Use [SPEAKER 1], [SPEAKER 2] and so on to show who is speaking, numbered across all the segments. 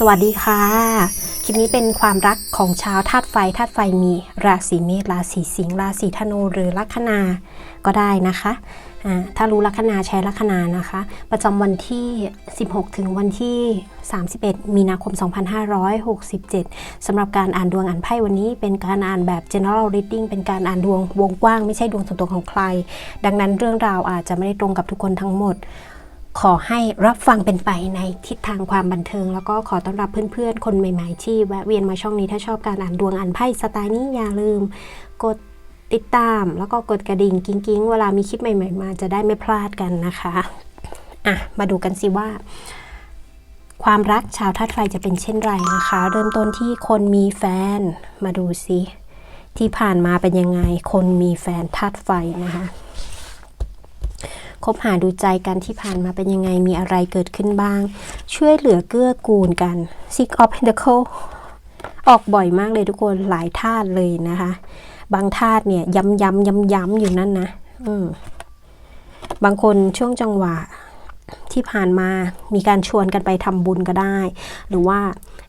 [SPEAKER 1] สวัสดีค่ะ คลิปนี้เป็นความรักของชาวธาตุไฟธาตุไฟมีราศีเมษราศีสิงห์ราศีธนูหรือลัคนาก็ได้นะคะอ่าถ้ารู้ลัคนาใช้ลัคนานะคะ ประจำวันที่ 16 ถึงวันที่ 31 มีนาคม 2567สำหรับการอ่านดวงอ่านไพ่วันนี้ เป็นการอ่านแบบ general reading เป็นการอ่านดวงวงกว้างไม่ใช่ดวงส่วนตัวของใคร ดังนั้นเรื่องราวอาจจะไม่ได้ตรงกับทุกคนทั้งหมด ขอให้รับฟังเป็นไปในทิศทางความบันเทิง แล้วก็ขอต้อนรับเพื่อนๆ คนใหม่ๆ ที่แวะเวียนมาช่องนี้ถ้าชอบการอ่านดวงอ่านไพ่สไตล์นี้อย่าลืม กดติดตาม แล้วก็กดกระดิ่งกิ้งๆ เวลามีคลิปใหม่ๆ มาจะได้ไม่พลาดกันนะคะอะมาดูกันสิว่า ความรักชาวธาตุไฟจะเป็นเช่นไรนะคะ เริ่มต้นที่คนมีแฟนมาดูสิที่ผ่านมาเป็นยังไง คนมีแฟนธาตุไฟนะคะ คบหาดูใจกันที่ผ่านมาเป็นยังไงมีอะไรเกิดขึ้นบ้าง ช่วยเหลือเกื้อกูลกัน Six of Pentacle ออกบ่อยมากเลยทุกคนหลายธาตุเลยนะคะ บางธาตุเนี่ยย้ำย้ำย้ำย้ำอยู่นั่นนะอืมบางคนช่วงจังหวะที่ผ่านมามีการชวนกันไปทำบุญก็ได้ หรือว่า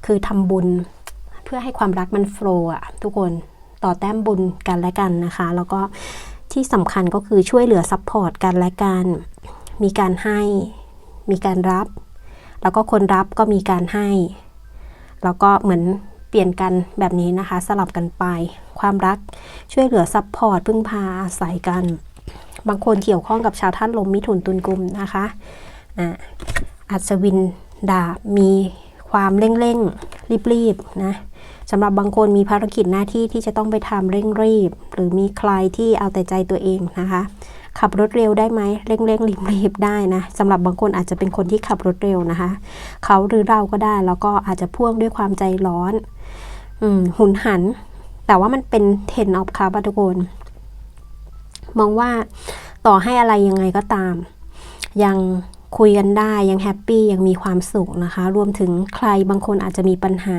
[SPEAKER 1] คือทำบุญเพื่อให้ความรักมันโฟล์อะทุกคนต่อแต้มบุญกันและกันนะคะ แล้วก็ ที่สำคัญก็คือช่วยเหลือซัพพอร์ตกันและกัน มีการให้ มีการรับ แล้วก็คนรับก็มีการให้ แล้วก็เหมือนเปลี่ยนกันแบบนี้นะคะ สลับกันไป ความรักช่วยเหลือซัพพอร์ตพึ่งพาอาศัยกัน บางคนเกี่ยวข้องกับชาวท่านลมมิถุนตุลกุมนะคะอะอัศวินดาบมี ความเร่งเร่งรีบๆ นะสำหรับบางคนมีภารกิจหน้าที่ที่จะต้องไปทำเร่งรีบ หรือมีใครที่เอาแต่ใจตัวเองนะคะ ขับรถเร็วได้ไหมเร่งเร่งรีบรีบๆได้นะสำหรับบางคนอาจจะเป็นคนที่ขับรถเร็วนะคะ เขาหรือเราก็ได้แล้วก็อาจจะพ่วงด้วยความใจร้อนอืมหุนหัน แต่ว่ามันเป็นเทนออฟคาร์บทุกคนมองว่าต่อให้อะไรยังไงก็ตาม ยัง คุยกันได้ยังแฮปปี้ยังมีความสุขนะคะ รวมถึงใครบางคนอาจจะมีปัญหา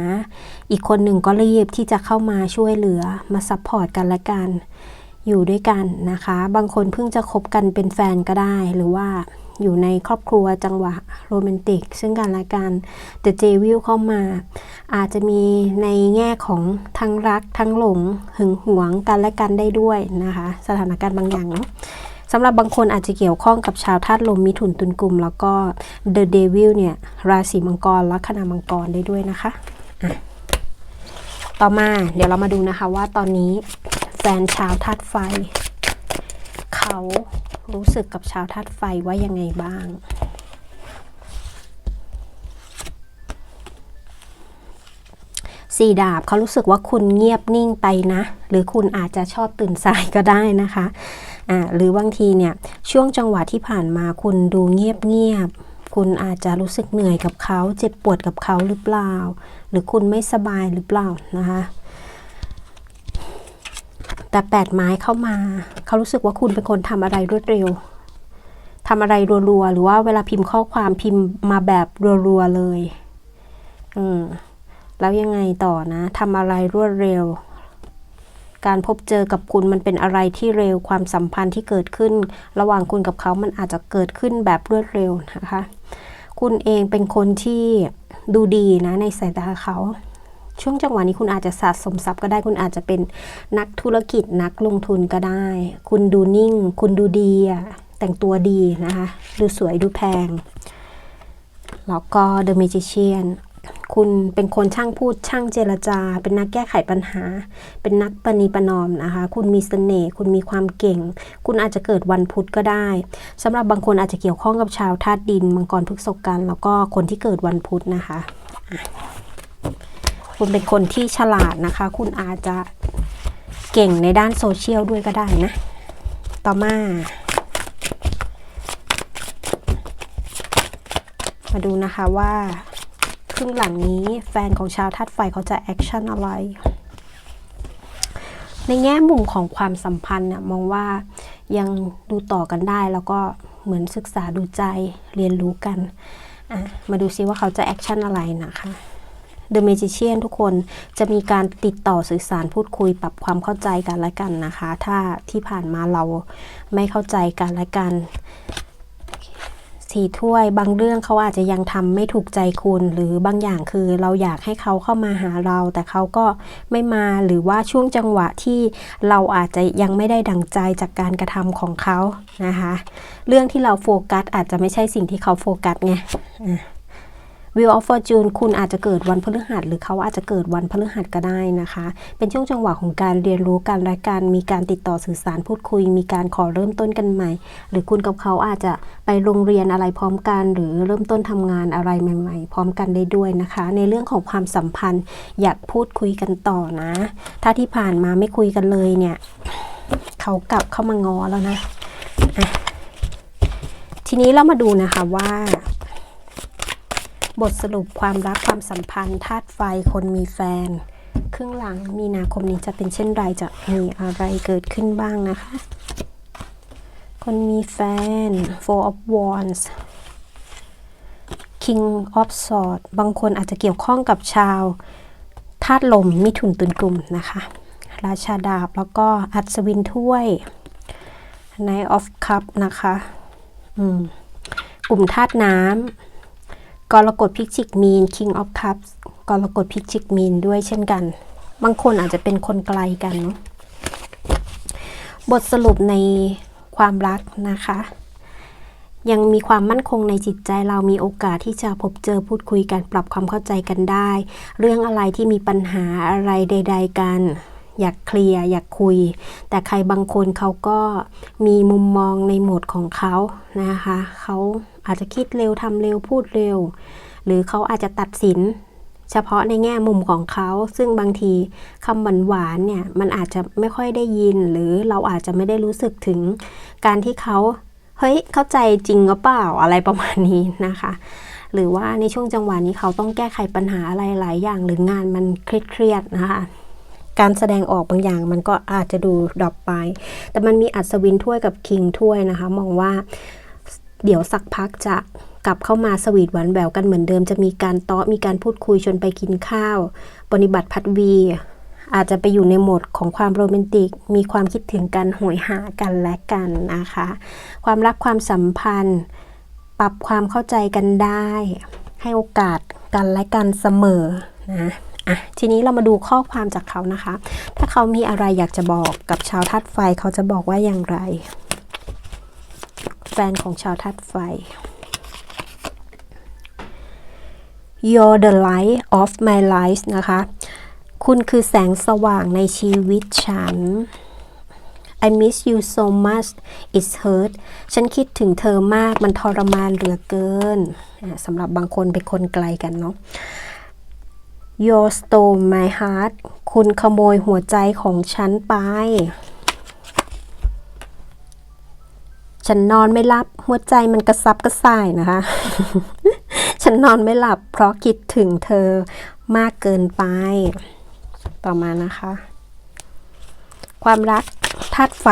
[SPEAKER 1] อีกคนหนึ่งก็รีบที่จะเข้ามาช่วยเหลือมาซัพพอร์ตกันและกันอยู่ด้วยกันนะคะ บางคนเพิ่งจะคบกันเป็นแฟนก็ได้ หรือว่าอยู่ในครอบครัวจังหวะโรแมนติก ซึ่งกันและกันแต่เจวิลเข้ามา อาจจะมีในแง่ของทั้งรักทั้งหลงหึงหวงกันและกันได้ด้วยนะคะ สถานการณ์บางอย่างเนาะ สำหรับบางคนอาจจะเกี่ยวข้องกับชาวธาตุลมมิถุนตุลกลุ่ม แล้วก็ The Devil เนี่ย ราศีมังกรลัคนามังกรได้ด้วยนะคะะต่อมาเดี๋ยวเรามาดูนะคะว่าตอนนี้แฟนชาวธาตุไฟ เขารู้สึกกับชาวธาตุไฟว่ายังไงบ้างสี่ดาบเขารู้สึกว่าคุณเงียบนิ่งไปนะ หรือคุณอาจจะชอบตื่นสายก็ได้นะคะ อ่าหรือบางทีเนี่ยช่วงจังหวะที่ผ่านมาคุณดูเงียบเงียบๆคุณอาจจะรู้สึกเหนื่อยกับเขาเจ็บปวดกับเขาหรือเปล่า หรือคุณไม่สบายหรือเปล่านะคะแต่แปดไม้เข้ามา เขารู้สึกว่าคุณเป็นคนทำอะไรรวดเร็วทำอะไรรัวๆ หรือว่าเวลาพิมพ์ข้อความพิมพ์มาแบบรัวๆเลย อืม แล้วยังไงต่อนะทำอะไรรวดเร็ว การพบเจอกับคุณมันเป็นอะไรที่เร็วความสัมพันธ์ที่เกิดขึ้น ระหว่างคุณกับเขามันอาจจะเกิดขึ้นแบบรวดเร็วนะคะ คุณเองเป็นคนที่ดูดีนะในสายตาเขาช่วงจังหวะนี้คุณอาจจะสะสมทรัพย์ก็ได้คุณอาจจะเป็นนักธุรกิจนักลงทุนก็ได้ คุณดูนิ่ง คุณดูดีอะแต่งตัวดีนะคะ ดูสวยดูแพง แล้วก็ The Magician คุณเป็นคนช่างพูดช่างเจรจา เป็นนักแก้ไขปัญหา เป็นนักปณีประนอมนะคะ คุณมีเสน่ห์คุณมีความเก่ง คุณอาจจะเกิดวันพุธก็ได้สำหรับบางคนอาจจะเกี่ยวข้องกับชาวธาตุดินมังกรพฤกษกัน แล้วก็คนที่เกิดวันพุธนะคะ คุณเป็นคนที่ฉลาดนะคะ คุณอาจจะเก่งในด้านโซเชียลด้วยก็ได้นะ ต่อมามาดูนะคะว่า ครึ่งหลังนี้แฟนของชาวธาตุไฟเขาจะแอคชั่นอะไร ในแง่มุมของความสัมพันธ์เนี่ยมองว่ายังดูต่อกันได้แล้วก็เหมือนศึกษาดูใจเรียนรู้กัน มาดูซิว่าเขาจะแอคชั่นอะไรนะคะ The Magician ทุกคนจะมีการติดต่อสื่อสารพูดคุยปรับความเข้าใจกันและกันนะคะ ถ้าที่ผ่านมาเราไม่เข้าใจกันและกัน สี่ถ้วย บางเรื่องเขาอาจจะยังทำไม่ถูกใจคุณ หรือบางอย่างคือเราอยากให้เขาเข้ามาหาเรา แต่เขาก็ไม่มาหรือว่าช่วงจังหวะที่เราอาจจะยังไม่ได้ดังใจจากการกระทำของเขานะคะ เรื่องที่เราโฟกัสอาจจะไม่ใช่สิ่งที่เขาโฟกัสไง วิวออฟฟอร์จูนคุณอาจจะเกิดวันพฤหัส หรือเขาอาจจะเกิดวันพฤหัสก็ได้นะคะ เป็นช่วงจังหวะของการเรียนรู้กันและการมีการติดต่อสื่อสารพูดคุย มีการขอเริ่มต้นกันใหม่ หรือคุณกับเขาอาจจะไปโรงเรียนอะไรพร้อมกัน หรือเริ่มต้นทำงานอะไรใหม่ ๆ พร้อมกันได้ด้วยนะคะ ในเรื่องของความสัมพันธ์อยากพูดคุยกันต่อนะ ถ้าที่ผ่านมาไม่คุยกันเลยเนี่ยเขากลับเข้ามางอแล้วนะะทีนี้เรามาดูนะคะว่า บทสรุปความรักความสัมพันธ์ธาตุไฟคนมีแฟน ครึ่งหลังมีนาคมนี้จะเป็นเช่นไรจะมีอะไรเกิดขึ้นบ้างนะคะ คนมีแฟน Four of Wands King of Swords บางคนอาจจะเกี่ยวข้องกับชาวธาตุลมมิถุนตุนกลุ่มนะคะ ราชาดาบแล้วก็อัศวินถ้วย Knight of Cup นะคะ อืมกลุ่มธาตุน้ำ กรกฎพิจิกมีน King of Cups กรกฎพิจิกมีนด้วยเช่นกัน บางคนอาจจะเป็นคนไกลกันเนาะบทสรุปในความรักนะคะ ยังมีความมั่นคงในจิตใจเรามีโอกาสที่จะพบเจอพูดคุยกันปรับความเข้าใจกันได้ เรื่องอะไรที่มีปัญหาอะไรใด ๆ กัน อยากเคลียร์อยากคุย แต่ใครบางคนเขาก็มีมุมมองในโหมดของเขานะคะเขา อาจจะคิดเร็วทำเร็วพูดเร็ว หรือเขาอาจจะตัดสิน เฉพาะในแง่มุมของเขา ซึ่งบางทีคำหวานหวานๆเนี่ยมันอาจจะไม่ค่อยได้ยิน หรือเราอาจจะไม่ได้รู้สึกถึงการที่เขาเฮ้ยเข้าใจจริงหรือเปล่าอะไรประมาณนี้นะคะ หรือว่าในช่วงจังหวะนี้เขาต้องแก้ไขปัญหาอะไรหลายอย่างหรืองานมันเครียดๆนะคะการแสดงออกบางอย่างมันก็อาจจะดูดรอปไป แต่มันมีอัศวินถ้วยกับคิงถ้วยนะคะ มองว่า เดี๋ยวสักพักจะกลับเข้ามาสวีทหวานแหววกันเหมือนเดิม จะมีการเตาะมีการพูดคุยชวนไปกินข้าว ปฏิบัติพัดวี อาจจะไปอยู่ในโหมดของความโรแมนติก มีความคิดถึงกันโหยหากันและกันนะคะ ความรักความสัมพันธ์ ปรับความเข้าใจกันได้ ให้โอกาสกันและกันเสมอนะอะทีนี้เรามาดูข้อความจากเขานะคะ ถ้าเขามีอะไรอยากจะบอกกับชาวธาตุไฟเขาจะบอกว่าอย่างไร แฟนของชาวธาตุไฟ You're the light of my life นะคะ คุณคือแสงสว่างในชีวิตฉัน I miss you so much it's hurt ฉันคิดถึงเธอมากมันทรมานเหลือเกินอะสำหรับบางคนเป็นคนไกลกันเนาะ You stole my heart คุณขโมยหัวใจของฉันไป ฉันนอนไม่หลับ หัวใจมันกระซับกระส่ายนะคะ ฉันนอนไม่หลับ เพราะคิดถึงเธอมากเกินไป ต่อมานะคะ ความรักธาตุไฟ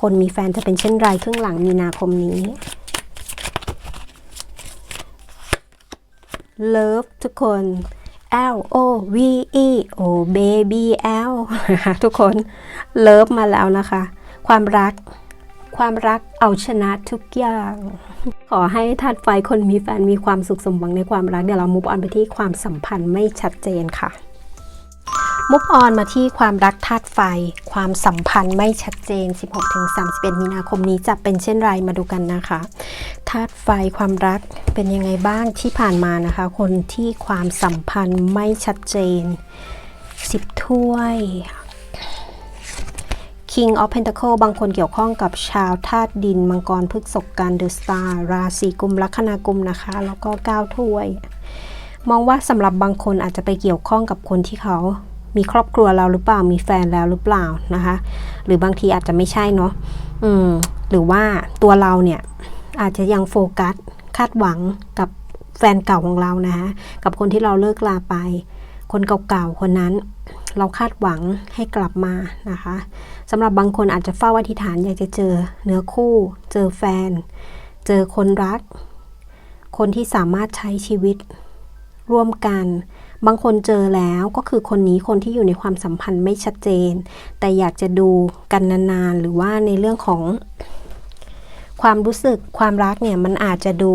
[SPEAKER 1] คนมีแฟนจะเป็นเช่นไรครึ่งหลังมีนาคมนี้ Love ทุกคน L O V E O baby L นะคะทุกคน Love มาแล้วนะคะ ความรัก ความรักเอาชนะทุกอย่าง ขอให้ธาตุไฟคนมีแฟนมีความสุขสมหวังในความรักเดี๋ยวเรามุฟออนไปที่ความสัมพันธ์ไม่ชัดเจนค่ะมุฟออนมาที่ความรักธาตุไฟ ความสัมพันธ์ไม่ชัดเจน 16-31 มีนาคมนี้จะเป็นเช่นไรมาดูกันนะคะธาตุไฟความรักเป็นยังไงบ้างที่ผ่านมานะคะ คนที่ความสัมพันธ์ไม่ชัดเจน 10 ถ้วย King of Pentacle บางคนเกี่ยวข้องกับชาวธาตุดิน มังกรพฤกษภกันเดอะสตาร์ราศีกุมลัคนากุมนะคะ แล้วก็9ถ้วย มองว่าสำหรับบางคนอาจจะไปเกี่ยวข้องกับคนที่เขามีครอบครัวเราหรือเปล่ามีแฟนแล้วหรือเปล่านะคะ หรือบางทีอาจจะไม่ใช่เนาะอืมหรือว่าตัวเราเนี่ยอาจจะยังโฟกัสคาดหวังกับแฟนเก่าของเรานะคะกับคนที่เราเลิกลาไป คนเก่าๆคนนั้น เราคาดหวังให้กลับมานะคะสำหรับบางคนอาจจะเฝ้าอธิษฐานอยากจะเจอเนื้อคู่ เจอแฟน เจอคนรัก คนที่สามารถใช้ชีวิตร่วมกัน บางคนเจอแล้วก็คือคนนี้คนที่อยู่ในความสัมพันธ์ไม่ชัดเจน แต่อยากจะดูกันนานๆ หรือว่าในเรื่องของความรู้สึกความรักเนี่ยมันอาจจะดู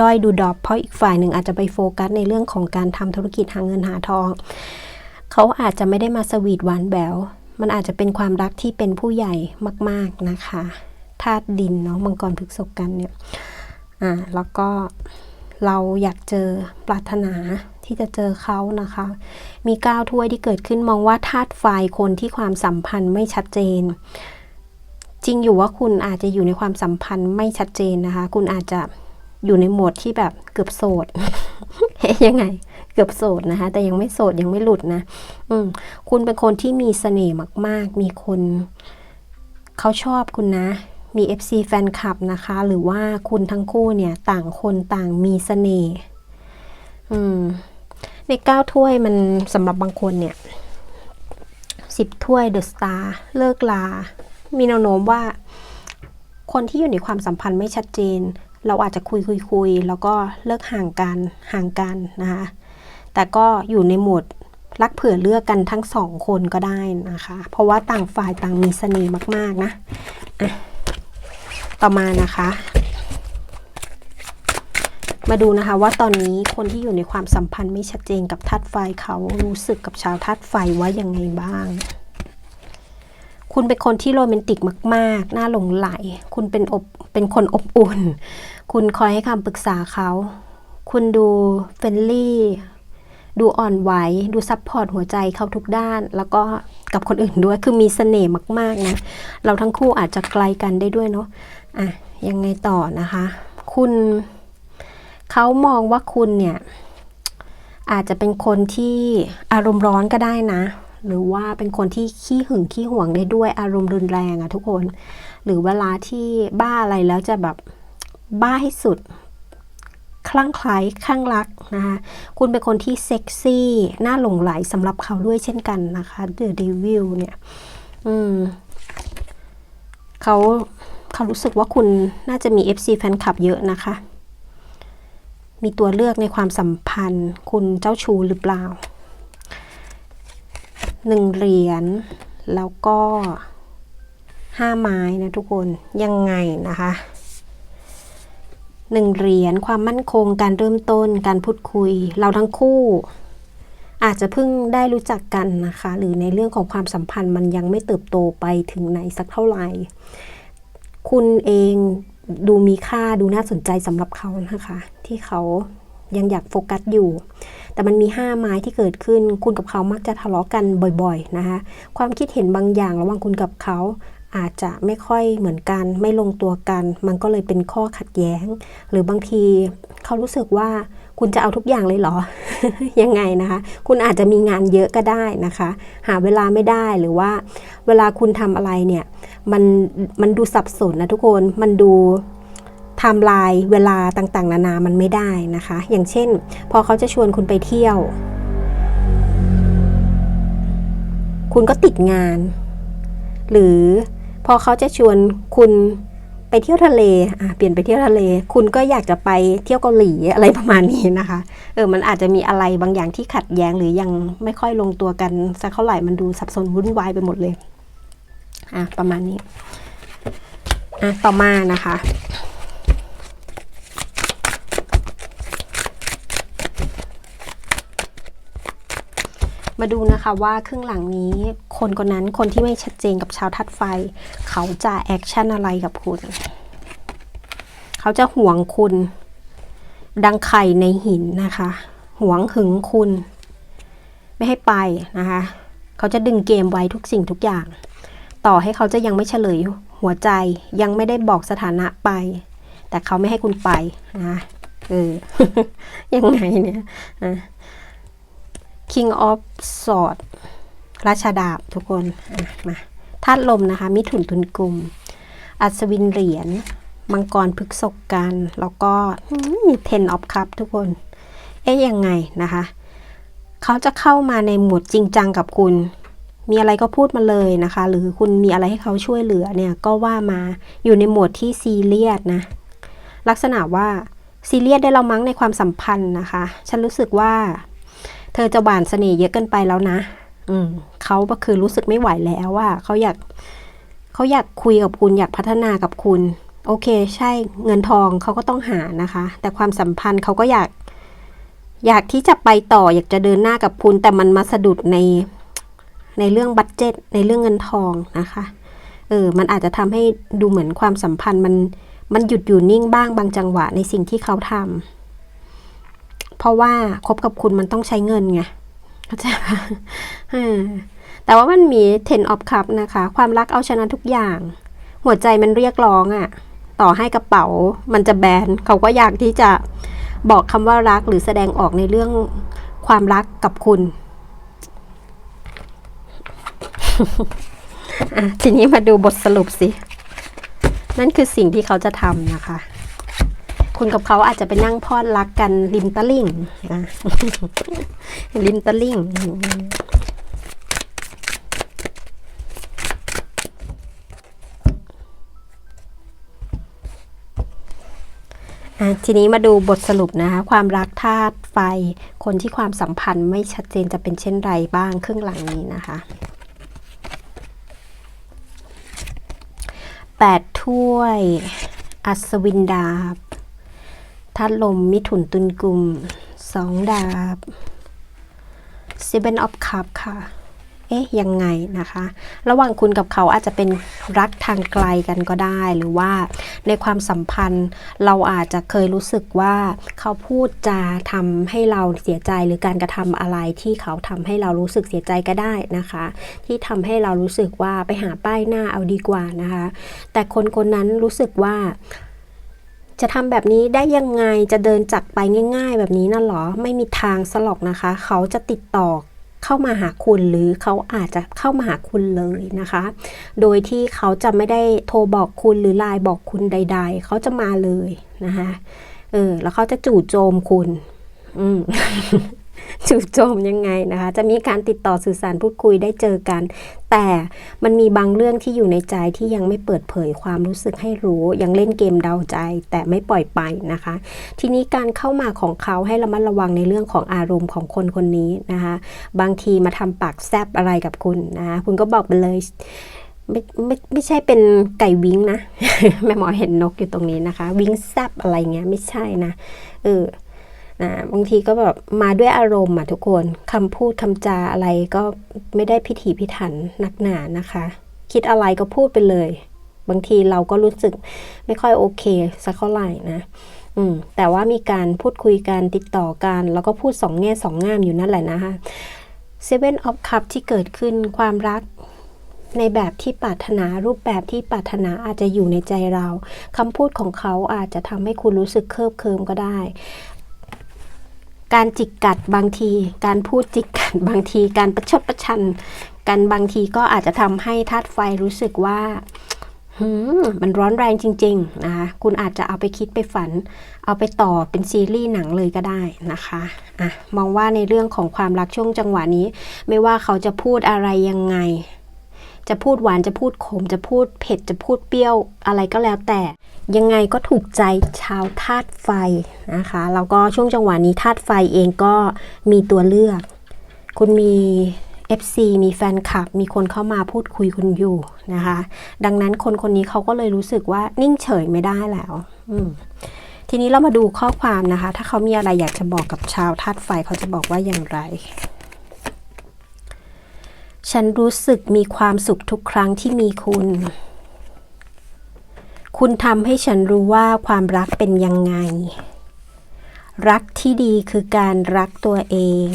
[SPEAKER 1] ด้อยดูดอปเพราะอีกฝ่ายหนึ่งอาจจะไปโฟกัสในเรื่องของการทำธุรกิจหาเงินหาทอง เขาอาจจะไม่ได้มาสวีทหวานแหววมันอาจจะเป็นความรักที่เป็นผู้ใหญ่มาก ๆนะคะธาตุดินเนาะมังกรพฤกษกันเนี่ยอ่าแล้วก็เราอยากเจอปรารถนาที่จะเจอเขานะคะ มีก้าวถ้วยที่เกิดขึ้นมองว่าธาตุไฟคนที่ความสัมพันธ์ไม่ชัดเจน จริงอยู่ว่าคุณอาจจะอยู่ในความสัมพันธ์ไม่ชัดเจนนะคะ คุณอาจจะอยู่ในโหมดที่แบบเกือบโสด เฮ้ยยังไง กือบโสดนะคะ แต่ยังไม่โสดยังไม่หลุดนะ อืม คุณเป็นคนที่มีเสน่ห์มาก ๆ มีคนเขาชอบคุณนะ มี FC แฟนคลับนะคะ หรือว่าคุณทั้งคู่เนี่ย ต่างคนต่างมีเสน่ห์อืม ในเก้าถ้วยมันสำหรับบางคนเนี่ยสิบถ้วยเดอะสตาร์เลิกลา มีแนวโน้มว่า คนที่อยู่ในความสัมพันธ์ไม่ชัดเจน เราอาจจะคุยคุยคุยแล้วก็เลิกห่างกันห่างกันนะคะ แต่ก็อยู่ในโหมดรักเผื่อเลือกกันทั้งสองคนก็ได้นะคะ เพราะว่าต่างฝ่ายต่างมีเสน่ห์มาก ๆ นะะต่อมานะคะ มาดูนะคะว่าตอนนี้คนที่อยู่ในความสัมพันธ์ไม่ชัดเจนกับธาตุไฟเขารู้สึกกับชาวธาตุไฟว่ายังไงบ้าง คุณเป็นคนที่โรแมนติกมาก ๆ น่าหลงไหล คุณเป็นอบเป็นคนอบอุ่น คุณคอยให้คำปรึกษาเขา คุณดูเฟรนลี่ ดูอ่อนไหว ดูซัพพอร์ตหัวใจเขาทุกด้าน แล้วก็กับคนอื่นด้วย คือมีเสน่ห์มาก ๆ นะ เราทั้งคู่อาจจะไกลกันได้ด้วยเนาะ อะ ยังไงต่อนะคะ คุณเขามองว่าคุณเนี่ย อาจจะเป็นคนที่อารมณ์ร้อนก็ได้นะ หรือว่าเป็นคนที่ขี้หึงขี้หวงได้ด้วยอารมณ์รุนแรงอะทุกคน หรือเวลาที่บ้าอะไรแล้วจะแบบบ้าให้สุด คลั่งไคล้คลั่งรักนะคะคุณเป็นคนที่เซ็กซี่น่าหลงไหลสำหรับเขาด้วยเช่นกันนะคะ The Devil เนี่ยอืมเขาเขารู้สึกว่าคุณน่าจะมี FC แฟนคลับเยอะนะคะ มีตัวเลือกในความสัมพันธ์ คุณเจ้าชู้หรือเปล่าหนึ่งเหรียญแล้วก็ห้าไม้นะทุกคนยังไงนะคะ หนึ่งเหรียญความมั่นคง การเริ่มต้น การพูดคุย เราทั้งคู่ อาจจะเพิ่งได้รู้จักกันนะคะ หรือในเรื่องของความสัมพันธ์มันยังไม่เติบโตไปถึงไหนสักเท่าไหร่ คุณเองดูมีค่าดูน่าสนใจสำหรับเขานะคะ ที่เขายังอยากโฟกัสอยู่ แต่มันมีห้าไม้ที่เกิดขึ้น คุณกับเขามักจะทะเลาะกันบ่อย ๆ นะคะ ความคิดเห็นบางอย่างระหว่างคุณกับเขา อาจจะไม่ค่อยเหมือนกัน ไม่ลงตัวกัน มันก็เลยเป็นข้อขัดแย้ง หรือบางทีเขารู้สึกว่าคุณจะเอาทุกอย่างเลยเหรอ ยังไงนะคะ คุณอาจจะมีงานเยอะก็ได้นะคะ หาเวลาไม่ได้หรือว่า เวลาคุณทำอะไรเนี่ย มันมันดูสับสนนะทุกคนมันดูไทม์ไลน์เวลาต่างๆ นานามันไม่ได้นะคะ อย่างเช่น พอเขาจะชวนคุณไปเที่ยว คุณก็ติดงาน หรือ พอเขาจะชวนคุณไปเที่ยวทะเลอะเปลี่ยนไปเที่ยวทะเล คุณก็อยากจะไปเที่ยวเกาหลีอะไรประมาณนี้นะคะ เออ มันอาจจะมีอะไรบางอย่างที่ขัดแย้งหรือยังไม่ค่อยลงตัวกันสักเท่าไหร่ มันดูสับสนวุ่นวายไปหมดเลย อะ ประมาณนี้ อะ ต่อมานะคะ มาดูนะคะว่าครึ่งหลังนี้คนคนนั้นคนที่ไม่ชัดเจนกับชาวทัดไฟ เขาจะแอคชั่นอะไรกับคุณ เขาจะห่วงคุณ ดังไข่ในหินนะคะห่วงหึงคุณ ไม่ให้ไปนะคะ เขาจะดึงเกมไว้ทุกสิ่งทุกอย่าง ต่อให้เขาจะยังไม่เฉลยหัวใจยังไม่ได้บอกสถานะไป แต่เขาไม่ให้คุณไปนะเออยังไงเนี่ยอะ King of Swords ราชาดาบทุกคนมาธาตุลมนะคะ มิถุนทุนกลุ่ม อัศวินเหรียญ มังกรพฤกษกกัน แล้วก็เทนออฟคัพทุกคน เอ๊ยยังไงนะคะ เขาจะเข้ามาในหมวดจริงจังกับคุณ มีอะไรก็พูดมาเลยนะคะ หรือคุณมีอะไรให้เขาช่วยเหลือเนี่ย ก็ว่ามาอยู่ในหมวดที่ซีเรียสนะ ลักษณะว่าซีเรียสได้เรามั้งในความสัมพันธ์นะคะ ฉันรู้สึกว่า เธอจะหวานเสน่ห์เยอะเกินไปแล้วนะ อืมเขาก็คือรู้สึกไม่ไหวแล้วว่าเขาอยากเขาอยากคุยกับคุณอยากพัฒนากับคุณ โอเค ใช่เงินทองเขาก็ต้องหานะคะ แต่ความสัมพันธ์เขาก็อยาก อยากที่จะไปต่ออยากจะเดินหน้ากับคุณ แต่มันมาสะดุดในในเรื่องบัตเจ็ตในเรื่องเงินทองนะคะเออมันอาจจะทำให้ดูเหมือนความสัมพันธ์มันมันหยุดอยู่นิ่งบ้างบางจังหวะในสิ่งที่เขาทำ เพราะว่าคบกับคุณมันต้องใช้เงินไงเข้าใจปะแต่ว่ามันมี ten of cup นะคะ ความรักเอาชนะทุกอย่าง หัวใจมันเรียกร้องอะ่ะ ต่อให้กระเป๋ามันจะแบนเขาก็อยากที่จะบอกคำว่ารักหรือแสดงออกในเรื่องความรักกับคุณทีนี้มาดูบทสรุปสิ นั่นคือสิ่งที่เขาจะทำนะคะ คุณกับเขาอาจจะไปนั่งพอดรักกันริมตะลิ่งนะริมตะลิ่งอะทีนี้มาดูบทสรุปนะคะความรักธาตุไฟ คนที่ความสัมพันธ์ไม่ชัดเจนจะเป็นเช่นไรบ้างครึ่งหลังนี้นะคะแปดถ้วย อัศวินดาบ ธาตุลม มิถุนตุลกุมสองดาบ Seven of Cup ค่ะ เอ๊ะ ยังไงนะคะ ระหว่างคุณกับเขาอาจจะเป็นรักทางไกลกันก็ได้ หรือว่าในความสัมพันธ์เราอาจจะเคยรู้สึกว่าเขาพูดจาทำให้เราเสียใจหรือการกระทำอะไรที่เขาทำให้เรารู้สึกเสียใจก็ได้นะคะ ที่ทำให้เรารู้สึกว่าไปหาป้ายหน้าเอาดีกว่านะคะ แต่คนคนนั้นรู้สึกว่า จะทำแบบนี้ได้ยังไงจะเดินจากไปง่าย ๆ แบบนี้น่ะหรอ ไม่มีทางสลอกนะคะ เขาจะติดต่อเข้ามาหาคุณหรือเขาอาจจะเข้ามาหาคุณเลยนะคะ โดยที่เขาจะไม่ได้โทรบอกคุณหรือไลน์บอกคุณใด ๆ เขาจะมาเลยนะคะเออแล้วเขาจะจู่โจมคุณ อืม จู่โจมยังไงนะคะ จะมีการติดต่อสื่อสารพูดคุยได้เจอกัน แต่มันมีบางเรื่องที่อยู่ในใจที่ยังไม่เปิดเผยความรู้สึกให้รู้ ยังเล่นเกมเดาใจ แต่ไม่ปล่อยไปนะคะ ทีนี้การเข้ามาของเขาให้ระมัดระวังในเรื่องของอารมณ์ของคนคนนี้นะคะ บางทีมาทำปากแซบอะไรกับคุณนะคะคุณก็บอกไปเลยไม่ไม่ไม่ใช่เป็นไก่วิ้งนะ แม่หมอเห็นนกอยู่ตรงนี้นะคะ วิ้งแซบอะไรเงี้ยไม่ใช่นะเออ นะบางทีก็แบบมาด้วยอารมณ์อะทุกคนคำพูดคำจาอะไรก็ไม่ได้พิถีพิถันนักหนานะคะ คิดอะไรก็พูดไปเลย บางทีเราก็รู้สึกไม่ค่อยโอเคสักเท่าไหร่นะอืมแต่ว่ามีการพูดคุยกันติดต่อกันแล้วก็พูดสองแง่สองงามอยู่นั่นแหละนะคะ Seven of Cup ที่เกิดขึ้นความรักในแบบที่ปรารถนารูปแบบที่ปรารถนาอาจจะอยู่ในใจเราคำพูดของเขาอาจจะทำให้คุณรู้สึกเคิบเคิมก็ได้ การจิกกัดบางที การพูดจิกกัดบางที การประชดประชัน กันบางทีก็อาจจะทำให้ธาตุไฟรู้สึกว่าหืมมันร้อนแรงจริง ๆ นะคะ คุณอาจจะเอาไปคิดไปฝัน เอาไปต่อเป็นซีรีส์หนังเลยก็ได้นะคะอะมองว่าในเรื่องของความรักช่วงจังหวะนี้ ไม่ว่าเขาจะพูดอะไรยังไง จะพูดหวานจะพูดขม จะพูดเผ็ดจะพูดเปรี้ยวอะไรก็แล้วแต่ ยังไงก็ถูกใจชาวธาตุไฟนะคะแล้วก็ช่วงจังหวะนี้ธาตุไฟเองก็มีตัวเลือก คุณมี FC มีแฟนคลับ มีคนเข้ามาพูดคุยคุณอยู่นะคะ ดังนั้นคนคนนี้เขาก็เลยรู้สึกว่านิ่งเฉยไม่ได้แล้วทีนี้เรามาดูข้อความนะคะ ถ้าเขามีอะไรอยากจะบอกกับชาวธาตุไฟเขาจะบอกว่าอย่างไร ฉันรู้สึกมีความสุขทุกครั้งที่มีคุณ คุณทำให้ฉันรู้ว่าความรักเป็นยังไง รักที่ดีคือการรักตัวเอง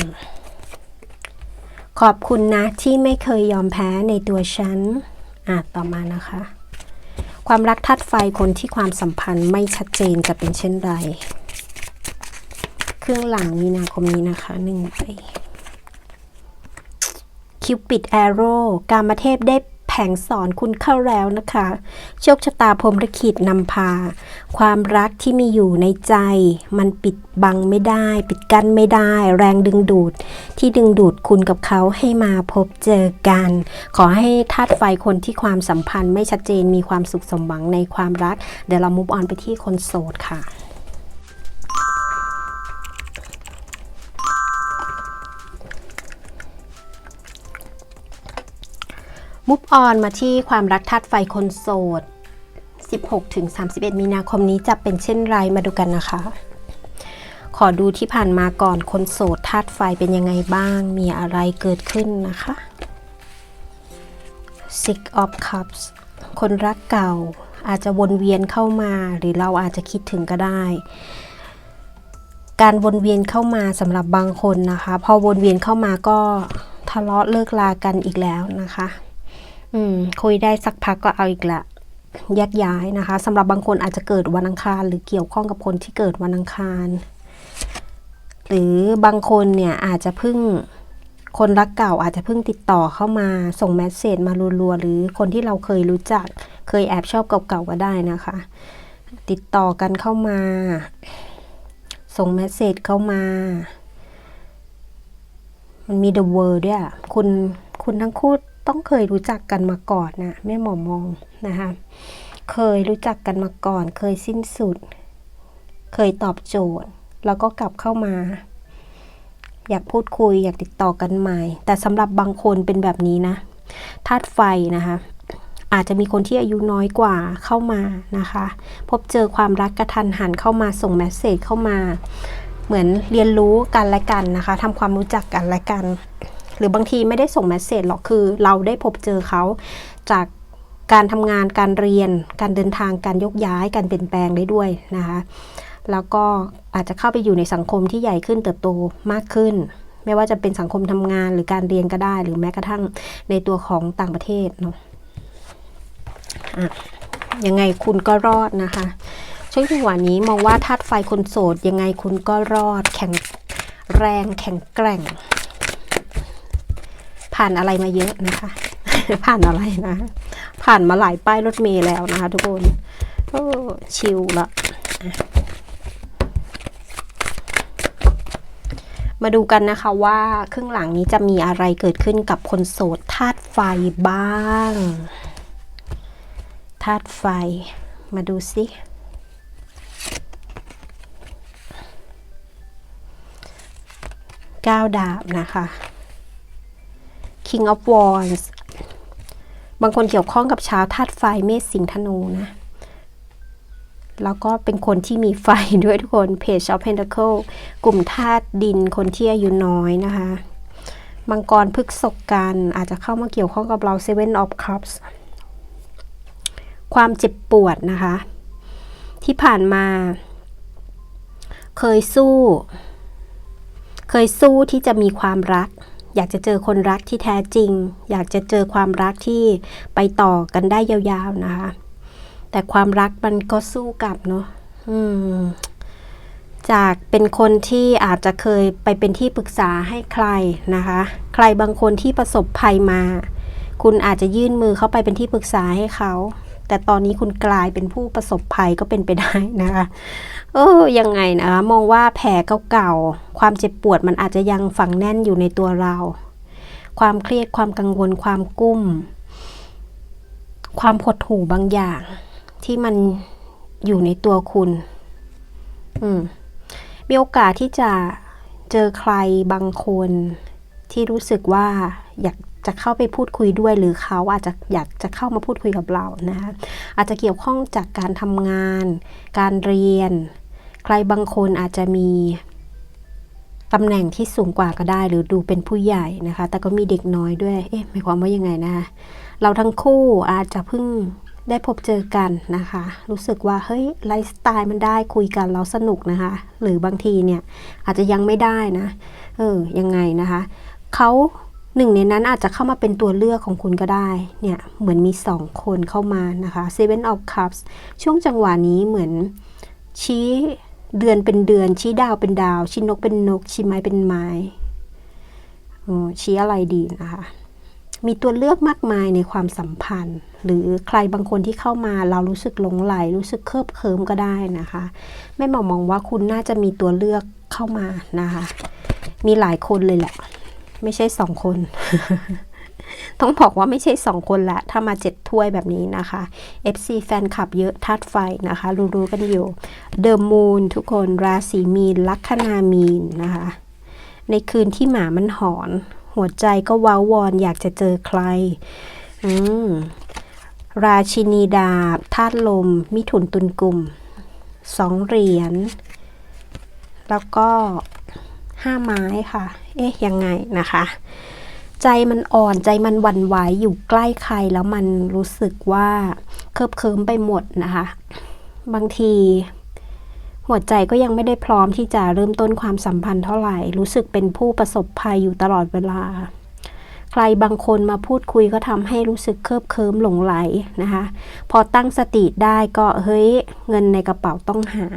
[SPEAKER 1] ขอบคุณนะที่ไม่เคยยอมแพ้ในตัวฉัน อะ ต่อมานะคะ ความรักทัดไฟคนที่ความสัมพันธ์ไม่ชัดเจนจะเป็นเช่นไร เครื่องหลังมีนาคมนี้นะคะหนึ่งใบคิวปิดแอโร่การมาเทพได้ แผงสอนคุณเข้าแล้วนะคะ โชคชะตาพรมลิขิตนำพา ความรักที่มีอยู่ในใจ มันปิดบังไม่ได้ ปิดกั้นไม่ได้ แรงดึงดูด ที่ดึงดูดคุณกับเขาให้มาพบเจอกัน ขอให้ธาตุไฟคนที่ความสัมพันธ์ไม่ชัดเจนมีความสุขสมหวังในความรัก เดี๋ยวเรามุฟออนไปที่คนโสดค่ะ มุฟออนมาที่ความรักทัดไฟคนโสด 16ถึง31 มีนาคมนี้จะเป็นเช่นไรมาดูกันนะคะ ขอดูที่ผ่านมาก่อนคนโสดธาตุไฟเป็นยังไงบ้าง มีอะไรเกิดขึ้นนะคะ Six of Cups คนรักเก่าอาจจะวนเวียนเข้ามา หรือเราอาจจะคิดถึงก็ได้ การวนเวียนเข้ามาสำหรับบางคนนะคะ พอวนเวียนเข้ามาก็ทะเลาะเลิกลากันอีกแล้วนะคะ อืม คุยได้สักพักก็เอาอีกละแยกย้ายนะคะสำหรับบางคนอาจจะเกิดวันอังคาร หรือเกี่ยวข้องกับคนที่เกิดวันอังคาร หรือบางคนเนี่ยอาจจะเพิ่งคนรักเก่าอาจจะเพิ่งติดต่อเข้ามาส่งแมสเซจมารัวๆ หรือคนที่เราเคยรู้จัก เคยแอบชอบเก่าๆก็ได้นะคะ ติดต่อกันเข้ามา ส่งแมสเซจเข้ามา มันมี the word ด้วยคุณคุณทั้งคู่ ต้องเคยรู้จักกันมาก่อนนะแม่หมอมองนะคะ เคยรู้จักกันมาก่อน เคยสิ้นสุด เคยตอบโจทย์ แล้วก็กลับเข้ามา อยากพูดคุยอยากติดต่อกันใหม่ แต่สำหรับบางคนเป็นแบบนี้นะธาตุไฟนะคะอาจจะมีคนที่อายุน้อยกว่าเข้ามานะคะ พบเจอความรักกระทันหันเข้ามาส่งแมสเซจเข้ามา เหมือนเรียนรู้กันและกันนะคะทำความรู้จักกันและกัน รือบางทีไม่ได้ส่งแมสเซจหรอกคือ เราได้พบเจอเขาจากการทำงานการเรียน การเดินทางการยกย้ายการเปลี่ยนแปลงได้ด้วยนะคะแล้วก็อาจจะเข้าไปอยู่ในสังคมที่ใหญ่ขึ้นเติบโตมากขึ้น ไม่ว่าจะเป็นสังคมทำงานหรือการเรียนก็ได้ หรือแม้กระทั่งในตัวของต่างประเทศเนาะะยังไงคุณก็รอดนะคะช่วงจังหวะนี้มองว่าธาตุไฟคนโสดยังไงคุณก็รอดแข็งแรงแข็งแกร่ง ผ่านอะไรมาเยอะนะคะ ผ่านอะไรนะ ผ่านมาหลายป้ายรถเมล์แล้วนะคะ ทุกคนโอ้ชิลละมาดูกันนะคะว่าครึ่งหลังนี้จะมีอะไรเกิดขึ้นกับคนโสดธาตุไฟบ้างธาตุไฟ มาดูสิก้าวดาบนะคะ King of Wands บางคนเกี่ยวข้องกับชาวธาตุไฟเมษสิงห์ธนูนะ แล้วก็เป็นคนที่มีไฟด้วยทุกคน Page of Pentacle กลุ่มธาตุดินคนที่อายุน้อยนะคะมังกรพฤกษกกันอาจจะเข้ามาเกี่ยวข้องกับเรา Seven of Cups ความเจ็บปวดนะคะ ที่ผ่านมา เคยสู้ เคยสู้ที่จะมีความรัก อยากจะเจอคนรักที่แท้จริง อยากจะเจอความรักที่ไปต่อกันได้ยาวๆนะคะ แต่ความรักมันก็สู้กลับเนาะจากเป็นคนที่อาจจะเคยไปเป็นที่ปรึกษาให้ใครนะคะ ใครบางคนที่ประสบภัยมา คุณอาจจะยื่นมือเข้าไปเป็นที่ปรึกษาให้เขา แต่ตอนนี้คุณกลายเป็นผู้ประสบภัยก็เป็นไปได้นะคะเออยังไงนะคะมองว่าแผลเก่าๆความเจ็บปวดมันอาจจะยังฝังแน่นอยู่ในตัวเรา ความเครียดความกังวลความกุ้ม ความหดหู่บางอย่าง ที่มันอยู่ในตัวคุณ อืมมีโอกาสที่จะเจอใครบางคนที่รู้สึกว่าอยาก จะเข้าไปพูดคุยด้วยหรือเขาอาจจะอยากจะเข้ามาพูดคุยกับเรานะคะอาจจะเกี่ยวข้องจากการทำงาน การเรียน ใครบางคนอาจจะมีตำแหน่งที่สูงกว่าก็ได้ หรือดูเป็นผู้ใหญ่นะคะ แต่ก็มีเด็กน้อยด้วย เอ๊ะหมายความว่ายังไงนะคะเราทั้งคู่อาจจะเพิ่งได้พบเจอกันนะคะ รู้สึกว่าเฮ้ยไลฟ์สไตล์มันได้คุยกันเราสนุกนะคะ หรือบางทีเนี่ยอาจจะยังไม่ได้นะ เออยังไงนะคะเขา หนึ่งในนั้นอาจจะเข้ามาเป็นตัวเลือกของคุณก็ได้ เนี่ย เหมือนมีสองคนเข้ามานะคะ Seven of Cups ช่วงจังหวะนี้เหมือนชี้เดือนเป็นเดือน ชี้ดาวเป็นดาว ชี้นกเป็นนก ชี้ไม้เป็นไม้ออชี้อะไรดีนะคะ มีตัวเลือกมากมายในความสัมพันธ์ หรือใครบางคนที่เข้ามาเรารู้สึกหลงไหล รู้สึกเคลิบเคลิ้มก็ได้นะคะแม่หมอมองว่าคุณน่าจะมีตัวเลือกเข้ามานะคะ มีหลายคนเลยแหละ ไม่ใช่สองคน ต้องบอกว่าไม่ใช่สองคนละ ถ้ามาเจ็ดถ้วยแบบนี้นะคะ FC แฟนคลับเยอะธาตุไฟนะคะ รู้ๆกันอยู่ เดอะมูนทุกคนราศีมีน ลัคนามีนนะคะ ในคืนที่หมามันหอน หัวใจก็ว้าวอนอยากจะเจอใคร อืมราชินีดาบธาตุลม มิถุนตุลกลุ่มสองเหรียญ แล้วก็ ห้าไม้ค่ะ เอ๊ะยังไงนะคะ ใจมันอ่อนใจมันหวั่นไหวอยู่ใกล้ใครแล้วมันรู้สึกว่าเคิบเคิมไปหมดนะคะ บางทีหัวใจก็ยังไม่ได้พร้อมที่จะเริ่มต้นความสัมพันธ์เท่าไหร่ รู้สึกเป็นผู้ประสบภัยอยู่ตลอดเวลา ใครบางคนมาพูดคุยก็ทำให้รู้สึกเคิบเคิมหลงไหลนะคะ พอตั้งสติได้ก็เฮ้ยเงินในกระเป๋าต้องหา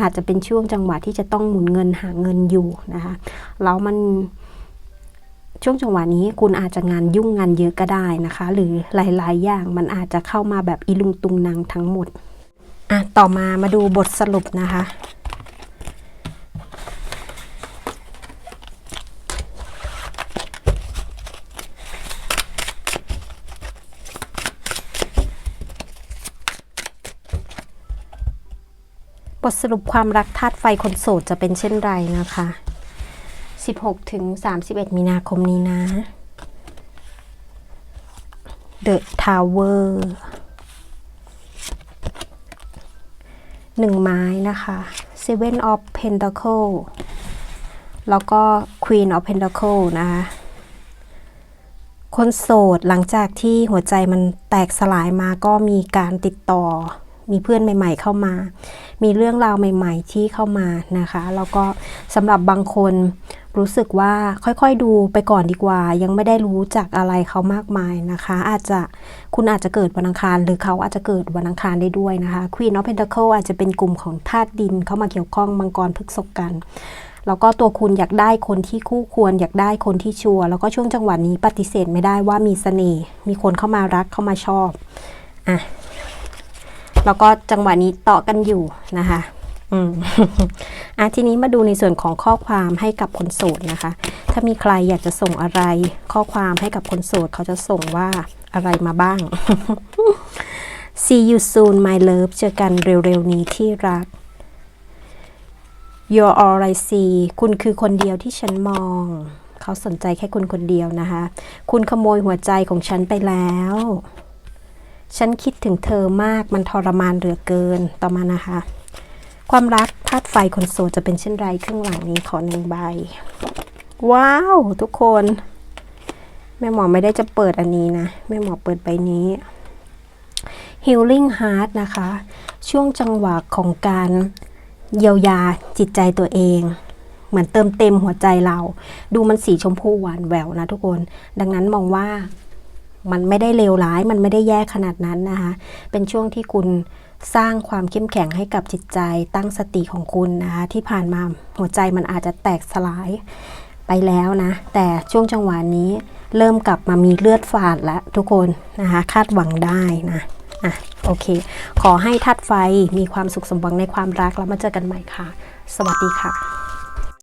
[SPEAKER 1] อาจจะเป็นช่วงจังหวะที่จะต้องหมุนเงินหาเงินอยู่นะคะแล้วมันช่วงจังหวะนี้คุณอาจจะงานยุ่งงานเยอะก็ได้นะคะ หรือหลาย ๆ อย่างมันอาจจะเข้ามาแบบอีลุงตุงนางทั้งหมดอะต่อมามาดูบทสรุปนะคะ บทสรุปความรักธาตุไฟคนโสดจะเป็นเช่นไรนะคะ 16 ถึง 31 มีนาคมนี้นะ The Tower หนึ่งไม้นะคะ Seven of Pentacle แล้วก็ Queen of Pentacle นะคะ คนโสดหลังจากที่หัวใจมันแตกสลายมาก็มีการติดต่อ มีเพื่อนใหม่ ๆ เข้ามา มีเรื่องราวใหม่ ๆ ที่เข้ามานะคะแล้วก็สำหรับบางคนรู้สึกว่าค่อยๆดูไปก่อนดีกว่า ยังไม่ได้รู้จักอะไรเขามากมายนะคะ อาจจะคุณอาจจะเกิดวันอังคาร หรือเขาอาจจะเกิดวันอังคารได้ด้วยนะคะ Queen of Pentacle อาจจะเป็นกลุ่มของธาตุดินเข้ามาเกี่ยวข้องมังกรพฤกษกันแล้วก็ตัวคุณอยากได้คนที่คู่ควร อยากได้คนที่ชัวร์แล้วก็ช่วงจังหวะนี้ปฏิเสธไม่ได้ว่ามีเสน่ห์มีคนเข้ามารักเข้ามาชอบอะ แล้วก็จังหวะนี้ต่อกันอยู่นะคะอืมอะทีนี้มาดูในส่วนของข้อความให้กับคนโสดนะคะ ถ้ามีใครอยากจะส่งอะไร ข้อความให้กับคนโสดเขาจะส่งว่าอะไรมาบ้าง See you soon my love เจอกันเร็วๆนี้ที่รัก You're all I see คุณคือคนเดียวที่ฉันมอง เขาสนใจแค่คุณคนเดียวนะคะ คุณขโมยหัวใจของฉันไปแล้ว ฉันคิดถึงเธอมากมันทรมานเหลือเกินต่อมานะคะ ความรักธาตุไฟคนโสดจะเป็นเช่นไรครึ่งหลังนี้ขอหนึ่งใบ ว้าว ทุกคน แม่หมอไม่ได้จะเปิดอันนี้นะ แม่หมอเปิดใบนี้ Healing Heart นะคะ ช่วงจังหวะของการเยียวยาจิตใจตัวเอง เหมือนเติมเต็มหัวใจเรา ดูมันสีชมพูหวานแหววนะทุกคน ดังนั้นมองว่า มันไม่ได้เลวร้าย มันไม่ได้แย่ขนาดนั้นนะคะ เป็นช่วงที่คุณสร้างความเข้มแข็งให้กับจิตใจ ตั้งสติของคุณนะคะ ที่ผ่านมาหัวใจมันอาจจะแตกสลายไปแล้วนะ แต่ช่วงจังหวะนี้เริ่มกลับมามีเลือดฝาดแล้วทุกคนนะคะ คาดหวังได้นะอะโอเค ขอให้ทัดไฟมีความสุขสมหวังในความรักแล้วมาเจอกันใหม่ค่ะ สวัสดีค่ะ